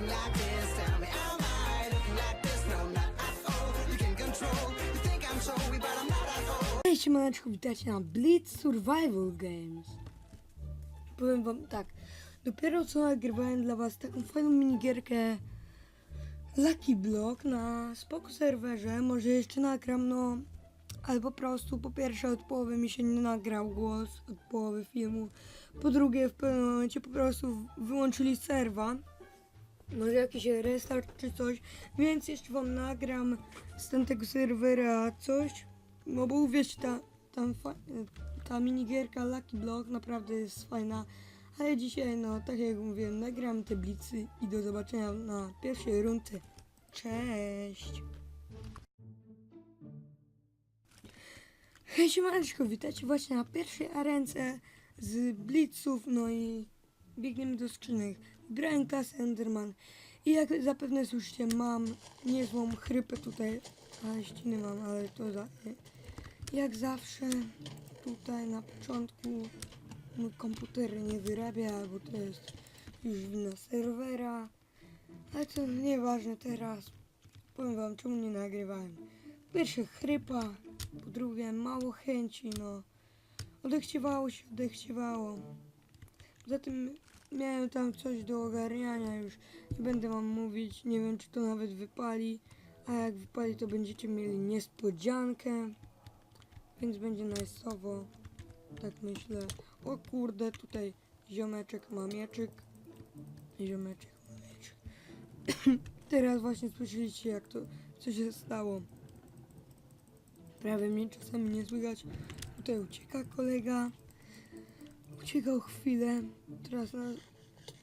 looking like this? Cześć witajcie na Blitz Survival Games. Powiem wam tak, dopiero co nagrywałem dla was taką fajną minigierkę Lucky Block na spoko serwerze, może jeszcze nagram, no ale po prostu po pierwsze od połowy mi się nie nagrał głos, od połowy filmu, po drugie w pewnym momencie po prostu wyłączyli serwa, może jakiś restart czy coś, więc jeszcze wam nagram z tamtego serwera coś, no bo uwierzcie, ta, tam ta minigierka Lucky Block naprawdę jest fajna, ale dzisiaj, no tak jak mówiłem, nagram te blicy i do zobaczenia na pierwszej rundce. Cześć! Hej siemaneczko, witajcie właśnie na pierwszej arence z blitzów, no i biegniemy do skrzynek. Wybrałem klasę Enderman i jak zapewne słyszycie, mam niezłą chrypę tutaj, a ściny mam, ale to za... Jak zawsze tutaj na początku mój komputer nie wyrabia, albo to jest już wina serwera, ale to nieważne teraz. Powiem wam czemu nie nagrywałem. Pierwsze chrypa, po drugie mało chęci, no. Odechciewało się, odechciewało. Poza tym miałem tam coś do ogarniania już. Nie będę wam mówić, nie wiem czy to nawet wypali. A jak wypali to będziecie mieli niespodziankę. Więc będzie najsowo. Tak myślę. O kurde, tutaj ziomeczek ma mieczyk. Ziomeczek ma mieczyk. Teraz właśnie słyszeliście jak to, co się stało. Prawie mnie czasami nie słychać. Tutaj ucieka kolega. Uciekał chwilę. Teraz nas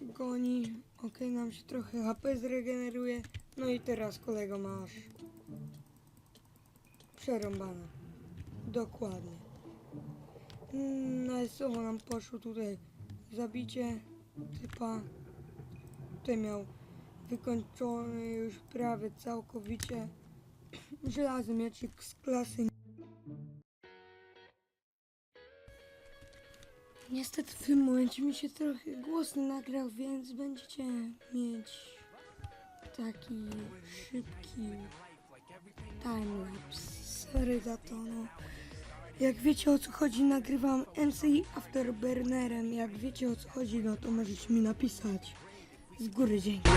goni. Ok, nam się trochę HP zregeneruje. No i teraz kolego masz. Przerąbane. Dokładnie. Mm, Najsowo nam poszło tutaj zabicie typa. Tutaj miał wykończony już prawie całkowicie żelazny mieczyk z klasy. Niestety w tym momencie mi się trochę głos nagrał, więc będziecie mieć taki szybki timelapse. Sorry za to, no. Jak wiecie o co chodzi, nagrywam MCI Afterburnerem. Jak wiecie o co chodzi, no to możecie mi napisać. Z góry dzięki.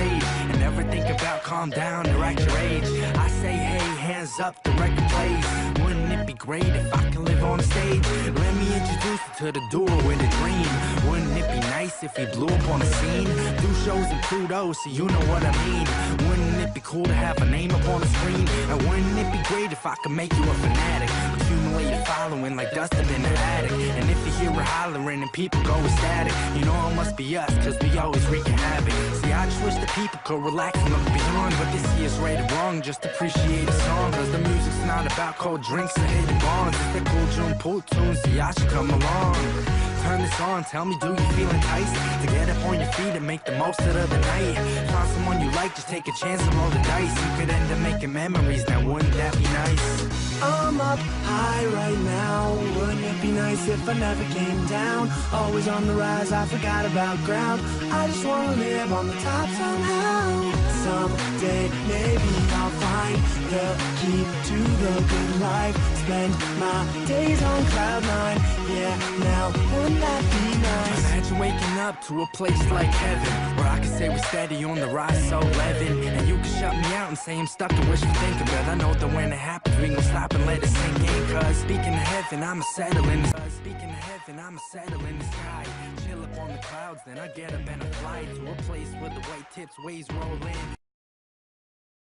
To the duo with a dream. Wouldn't it be nice if we blew up on the scene? Do shows in Pluto, so you know what I mean. Wouldn't it be cool to have a name up on the screen? And wouldn't it be great if I could make you a fanatic? Accumulate a following like dust in an attic. And if you hear her hollering and people go ecstatic, you know it must be us, cause we always wreaking havoc. See, I just wish the people could relax and look beyond what this year's rated wrong. Just appreciate a song, not about cold drinks and hitting bonds. It's the cool June pool tunes, see, I should come along. Turn this on, tell me, do you feel enticed to get up on your feet and make the most of the night? Find someone you like, just take a chance and roll the dice. You could end up making memories, now wouldn't that be nice? I'm up high right now. Wouldn't it be nice if I never came down? Always on the rise, I forgot about ground. I just wanna live on the top somehow. Someday, maybe I'll find the key to the good life. Spend my days on cloud nine. Yeah, now wouldn't that be nice? Imagine waking up to a place like heaven Where I can say we're steady on the rise, so living And you can shut and say I'm stuck and wish for thinking But I know that when it happens we gon' stop and let it sink in Cause speaking of heaven, I'ma settle in the Cause speaking of heaven, I'ma settle in the sky. Chill up on the clouds, then I get up and I fly To a place where the white tips waves roll in.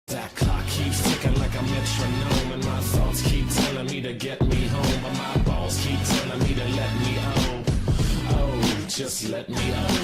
That clock keeps ticking like a metronome, and my thoughts keep telling me to get me home, but my balls keep telling me to let me oh, oh, just let me oh.